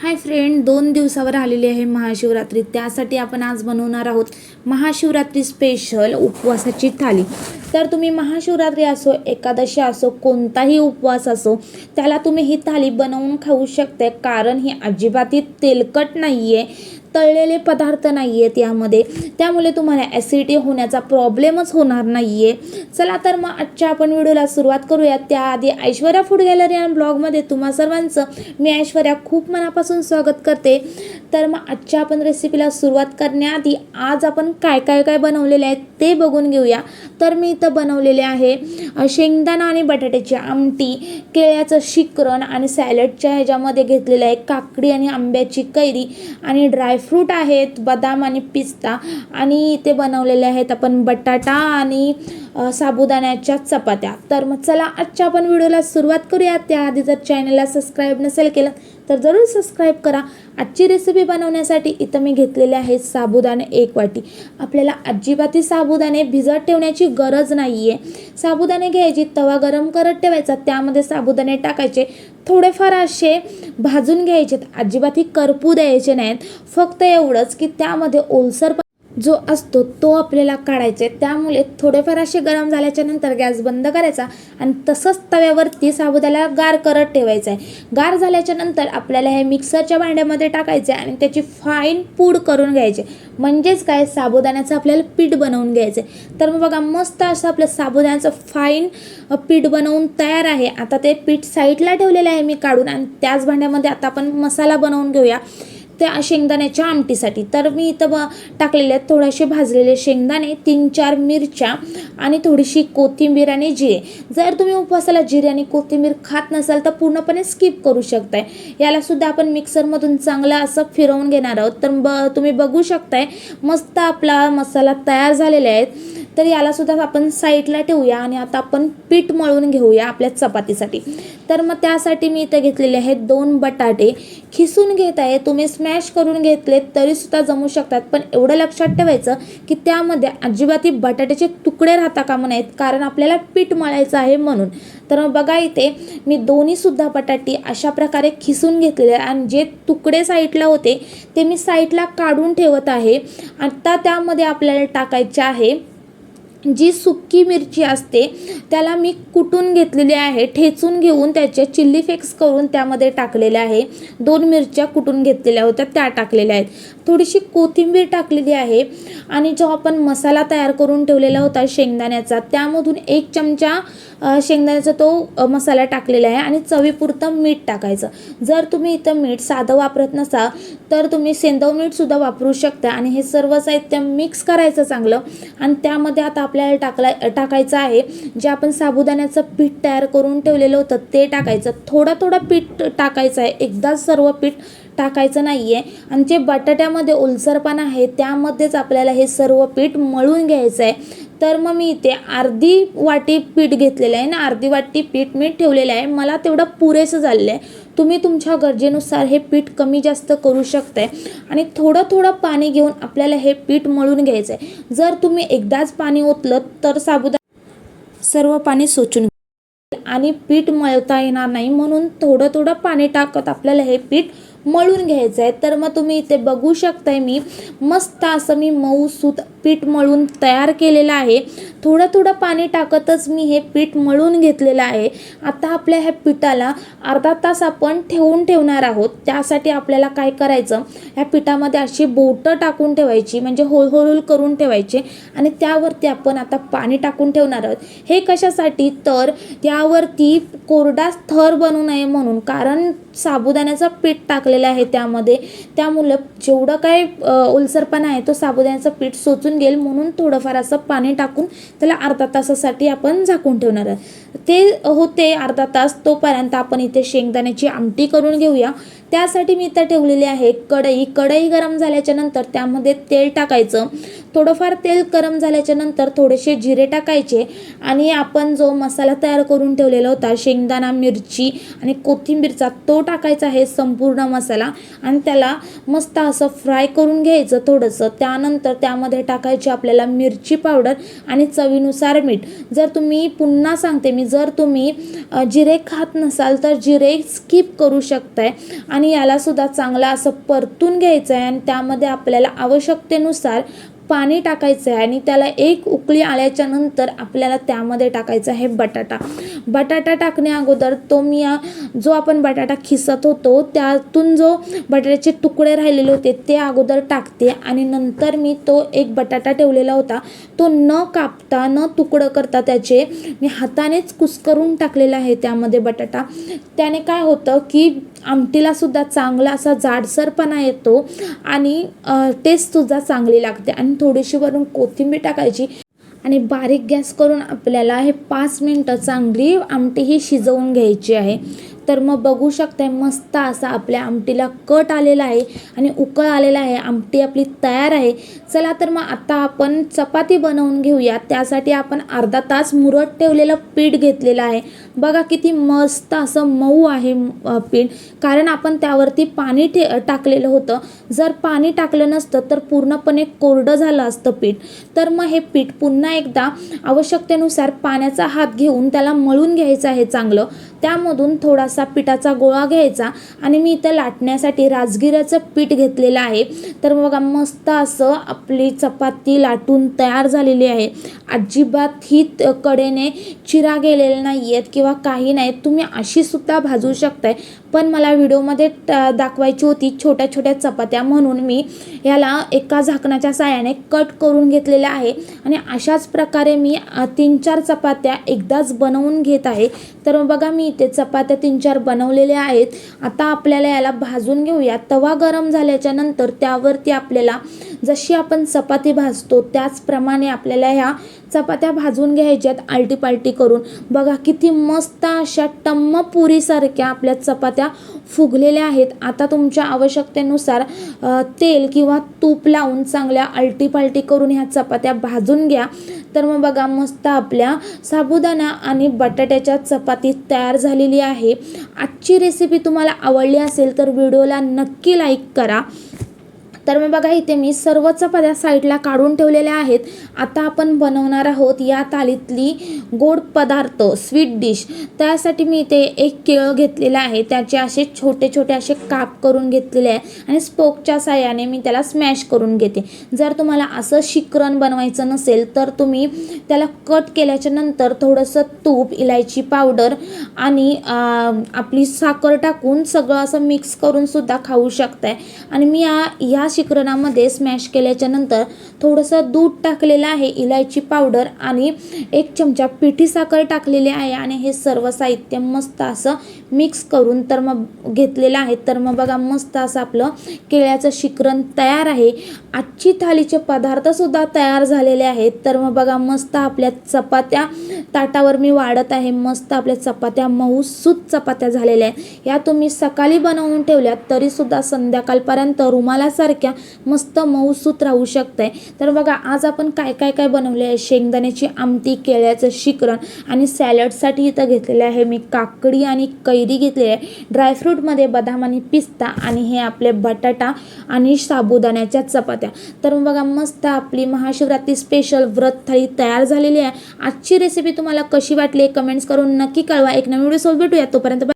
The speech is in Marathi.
हाय फ्रेंड दोन दिवसावर आलेली आहे महाशिवरात्री. त्यासाठी आपण आज बनवणार आहोत महाशिवरात्री स्पेशल उपवासाची थाली तर तुम्ही महाशिवरात्री असो एकादशी असो कोणताही उपवास असो त्याला तुम्ही ही थाली बनवून खाऊ शकते कारण ही अजिबातही तेलकट नाही आहे तळलेले पदार्थ नाही आहेत यामध्ये त्यामुळे तुम्हाला ॲसिडिटी होण्याचा प्रॉब्लेमच होणार नाही आहे चला तर मग आजच्या आपण व्हिडिओला सुरुवात करूया त्याआधी ऐश्वर्या फूड गॅलरी आणि ब्लॉगमध्ये तुम्हा सर्वांचं मी ऐश्वर्या खूप मनापासून स्वागत करते. तर मग आजच्या आपण रेसिपीला सुरुवात करण्याआधी आज आपण काय काय काय बनवलेले आहेत ते बघून घेऊया. तर मी इथं बनवलेले आहे शेंगदाणा आणि बटाट्याची आमटी केळ्याचं शिकरण आणि सॅलडच्या ह्याच्यामध्ये घेतलेलं आहे काकडी आणि आंब्याची कैरी आणि ड्राय ड्रायफ्रूट आहेत बदाम आणि पिस्ता. आणि इथे बनवलेले आहेत आपण बटाटा आणि साबुदाण्याच्या चपात्या. तर मग चला आजच्या आपण व्हिडिओला सुरुवात करूया. त्याआधी जर चॅनलला सबस्क्राईब नसेल केलं तर जरूर सबस्क्राईब करा. आजची रेसिपी बनवण्यासाठी इथं मी घेतलेले आहेत साबुदाणे एक वाटी. आपल्याला अजिबाती साबुदाणे भिजत ठेवण्याची गरज नाही आहे साबुदाणे घ्यायची तवा गरम करत ठेवायचा. त्यामध्ये साबुदाणे टाकायचे. थोडेफार असे भाजून घ्यायचे ही करपू द्यायचे नाहीत. फक्त एवढंच की त्यामध्ये ओलसर जो असतो तो आपल्याला काढायचा आहे त्यामुळे थोडेफार असे गरम झाल्याच्यानंतर गॅस बंद करायचा आणि तसंच तव्यावरती साबुदाला गार करत ठेवायचा आहे. गार झाल्याच्यानंतर आपल्याला हे मिक्सरच्या भांड्यामध्ये टाकायचे आणि त्याची फाईन पूड करून घ्यायचे. म्हणजेच काय? साबुदाण्याचं आपल्याला पीठ बनवून घ्यायचं आहे तर मग बघा मस्त असं आपलं साबुदाण्याचं फाईन पीठ बनवून तयार आहे. आता ते पीठ साईडला ठेवलेलं आहे मी काढून आणि त्याच भांड्यामध्ये आता आपण मसाला बनवून घेऊया. त्या शेंगदाण्याच्या आमटीसाठी. तर मी इथं ब टाकलेले आहेत थोडेसे भाजलेले शेंगदाणे तीन चार मिरच्या आणि थोडीशी कोथिंबीर आणि जिरे. जर तुम्ही उपवासाला जिरे आणि कोथिंबीर खात नसाल तर पूर्णपणे स्किप करू शकताय. यालासुद्धा आपण मिक्सरमधून चांगलं असं फिरवून घेणार आहोत. तर ब तुम्ही बघू शकताय मस्त आपला मसाला तयार झालेला आहे तर याला सुद्धा आपण साईडला ठेवूया आणि आता आपण पीठ मळून घेऊया आपल्या चपातीसाठी. तर मग त्यासाठी मी इथं घेतलेले आहेत दोन बटाटे. खिसून घेत आहे तुम्ही स्मॅश करून घेतले तरीसुद्धा जमू शकतात. पण एवढं लक्षात ठेवायचं की त्यामध्ये अजिबाती बटाट्याचे तुकडे राहता कामा नाहीत कारण आपल्याला पीठ मळायचं आहे म्हणून. तर मग बघा इथे मी दोन्हीसुद्धा बटाटी बटाटे अशा प्रकारे खिसून घेतलेले आहे आणि जे तुकडे साईडला होते ते मी साईडला काढून ठेवत आहे. आता त्यामध्ये आपल्याला टाकायचे आहे जी सुक्की मिरची असते त्याला मी कुटून घेतलेली आहे. ठेचून घेऊन त्याचे चिल्ली फ्लेक्स करून त्यामध्ये टाकलेले आहे. दोन मिरच्या कुटून घेतलेल्या होत्या त्या टाकलेल्या आहेत. थोडीशी कोथिंबीर टाकलेली आहे आणि जो आपण मसाला तयार करून ठेवलेला होता शेंगदाण्याचा त्यामधून एक चमचा शेंगदाण्याचा तो मसाला टाकलेला आहे आणि चवीपुरतं मीठ टाकायचं. जर तुम्ही इथं मीठ साधं वापरत नसाल तर तुम्ही सेंदव मीठसुद्धा वापरू शकता आणि हे सर्व साहित्य मिक्स करायचं चांगलं. आणि त्यामध्ये आता आपल्याला टाकला टाकायचं आहे जे आपण साबुदाण्याचं पीठ तयार करून ठेवलेलं होतं ते टाकायचं. थोडं थोडं पीठ टाकायचं आहे. एकदाच सर्व पीठ टाकायचं नाही आहे आणि जे बटाट्यामध्ये ओलसरपणा आहे त्यामध्येच आपल्याला हे सर्व पीठ मळून घ्यायचं आहे. तर मग मी इथे अर्धी वाटी पीठ घेतलेलं आहे ना अर्धी वाटी पीठ मी ठेवलेलं आहे. मला तेवढं पुरेसं झालेलं आहे. तुम्ही तुमच्या गरजेनुसार हे पीठ कमी जास्त करू शकताय. आणि थोडं थोडं पाणी घेऊन आपल्याला हे पीठ मळून घ्यायचं आहे जर तुम्ही एकदाच पाणी ओतलं तर साबुदा सर्व पाणी सोचून आणि पीठ मळता येणार नाही म्हणून थोडं थोडं पाणी टाकत आपल्याला हे पीठ मळून घ्यायचं आहे तर मग तुम्ही इथे बघू शकताय मी मस्त असं मी मऊ सूत पीठ मळून तयार केलेलं आहे. थोडं थोडं पाणी टाकतच मी हे पीठ मळून घेतलेलं आहे. आता आपल्या ह्या पिठाला अर्धा तास आपण ठेवून ठेवणार आहोत. त्यासाठी आपल्याला काय करायचं? ह्या पिठामध्ये अशी बोटं टाकून ठेवायची म्हणजे होल होल करून ठेवायचे आणि त्यावरती आपण आता पाणी टाकून ठेवणार आहोत. हे कशासाठी? तर त्यावरती कोरडा थर बनू नये म्हणून कारण साबुदाण्याचं पीठ टाकलेलं आहे त्यामध्ये. त्यामुळं जेवढं काय ओलसरपणा आहे तो साबुदाण्याचं पीठ सोचून घेईल म्हणून थोडंफार असं पाणी टाकून त्याला अर्धा तासासाठी आपण झाकून ठेवणार आहे. ते होते अर्धा तास तोपर्यंत आपण इथे शेंगदाण्याची आमटी करून घेऊया. त्यासाठी मी इथं ठेवलेली आहे कढई. कढई गरम झाल्याच्यानंतर त्यामध्ये तेल टाकायचं. थोडंफार तेल गरम झाल्याच्यानंतर थोडेसे जिरे टाकायचे आणि आपण जो मसाला तयार करून ठेवलेला होता शेंगदाणा मिरची आणि कोथिंबीरचा तो टाकायचा आहे संपूर्ण मसाला आणि त्याला मस्त असं फ्राय करून घ्यायचं थोडंसं. त्यानंतर त्यामध्ये टाकायची आपल्याला मिरची पावडर आणि चवीनुसार मीठ. जर तुम्ही पुन्हा सांगते मी जर तुम्ही जिरे खात नसाल तर जिरे स्किप करू शकताय. आणि आणि यालासुद्धा चांगलं असं परतून घ्यायचं आहे आणि त्यामध्ये आपल्याला आवश्यकतेनुसार पाणी टाकायचं आहे आणि त्याला एक उकळी आल्याच्यानंतर आपल्याला त्यामध्ये टाकायचं आहे बटाटा. बटाटा टाकण्या अगोदर तो मी जो आपण बटाटा खिसत होतो त्यातून जो बटाट्याचे तुकडे राहिलेले होते ते अगोदर टाकते आणि नंतर मी तो एक बटाटा ठेवलेला होता तो न कापता न तुकडं करता त्याचे मी हातानेच कुस्करून टाकलेला आहे त्यामध्ये बटाटा. त्याने काय होतं की आमटीला सुद्धा चांगला असा जाडसरपणा येतो आणि टेस्टसुद्धा चांगली लागते. आणि थोडीशी वरून कोथिंबीर टाकायची आणि बारीक गॅस करून आपल्याला हे पाच मिनटं चांगली आमटी ही शिजवून घ्यायची आहे. तर मग बघू शकताय मस्त असा आपल्या आमटीला कट आलेला आहे आणि उकळ आलेला आहे. आमटी आपली तयार आहे. चला तर मग आता आपण चपाती बनवून घेऊया. त्यासाठी आपण अर्धा तास मुरत ठेवलेलं पीठ घेतलेलं आहे. बघा किती मस्त असं मऊ आहे पीठ. कारण आपण त्यावरती पाणी ठे टाकलेलं होतं. जर पाणी टाकलं नसतं तर पूर्णपणे कोरडं झालं असतं पीठ. तर मग हे पीठ पुन्हा एकदा आवश्यकतेनुसार पाण्याचा हात घेऊन त्याला मळून घ्यायचं आहे चांगलं. त्यामधून थोडासा पिठाचा गोळा घ्यायचा आणि मी इथं लाटण्यासाठी राजगिऱ्याचं पीठ घेतलेलं आहे. तर बघा मस्त असं आपली चपाती लाटून तयार झालेली आहे. अजिबात ही कडेने चिरा गेलेले नाही आहेत किंवा काही नाही तुम्ही अशी सुद्धा भाजू शकताय. पण मला व्हिडिओमध्ये दाखवायची होती छोट्या छोट्या चपात्या म्हणून मी याला एका झाकणाच्या साहाय्याने कट करून घेतलेल्या आहे. आणि अशाच प्रकारे मी तीन चार चपात्या एकदाच बनवून घेत आहे. तर मग बघा मी इथे चपात्या तीन चार बनवलेल्या आहेत. आता आपल्याला याला भाजून घेऊया. तवा गरम झाल्याच्यानंतर त्यावरती आपल्याला जशी आपण चपाती भाजतो त्याचप्रमाणे आपल्याला ह्या चपात्या भाजून घ्यायच्यात आलटी पालटी करून. बघा किती मस्त अशा टम्म पुरीसारख्या आपल्या चपात्या फुगलेल्या आहेत. आता तुमच्या आवश्यकतेनुसार तेल किंवा तूप लावून चांगल्या आलटी पालटी करून ह्या चपात्या भाजून घ्या. तर मग बघा मस्त आपल्या साबुदाणा आणि बटाट्याच्या चपाती तयार झालेली आहे. आजची रेसिपी तुम्हाला आवडली असेल तर व्हिडिओला नक्की लाईक करा. तर मग बघा इथे मी सर्वच पद्या साईडला काढून ठेवलेल्या आहेत. आता आपण बनवणार आहोत या थालीतली गोड पदार्थ स्वीट डिश त्यासाठी मी इथे एक केळं घेतलेलं आहे. त्याचे असे छोटे छोटे असे काप करून घेतलेले आहे आणि स्पोकच्या साह्याने मी त्याला स्मॅश करून घेते. जर तुम्हाला असं शिकरण बनवायचं नसेल तर तुम्ही त्याला कट केल्याच्यानंतर थोडंसं तूप इलायची पावडर आणि आपली साखर टाकून सगळं असं मिक्स करून सुद्धा खाऊ शकताय. आणि मी या या शिकरणामध्ये स्मॅश केल्याच्यानंतर थोडंसं दूध टाकलेलं आहे इलायची पावडर आणि एक चमचा पिठी साखर टाकलेली आहे आणि हे सर्व साहित्य मस्त असं मिक्स करून तर मग घेतलेलं आहे. तर मग बघा मस्त असं आपलं केळ्याचं शिकरण तयार आहे. आजची थालीचे पदार्थसुद्धा तयार झालेले आहेत. तर मग बघा मस्त आपल्या चपात्या ताटावर मी वाढत आहे. मस्त आपल्या चपात्या मऊसूत चपात्या झालेल्या आहेत. या तुम्ही सकाळी बनवून ठेवल्या तरीसुद्धा संध्याकाळपर्यंत रुमालासारख्या मस्त मऊसूत राहू शकते तर बघा आज आपण काय काय काय बनवले आहे? शेंगदाण्याची आमटी केळ्याचं शिकरण आणि सॅलडसाठी इथं घेतलेले आहे मी काकडी आणि कैरी घेतलेली आहे. ड्रायफ्रूटमध्ये बदाम आणि पिस्ता आणि हे आपले बटाटा आणि साबुदाण्याच्या चपात्या. तर बघा मस्त आपली महाशिवरात्री स्पेशल व्रत थाळी तयार झालेली आहे. आजची रेसिपी तुम्हाला कशी वाटली कमेंट्स करून नक्की कळवा. एक नवीन व्हिडिओ सोबत भेटूया. तोपर्यंत.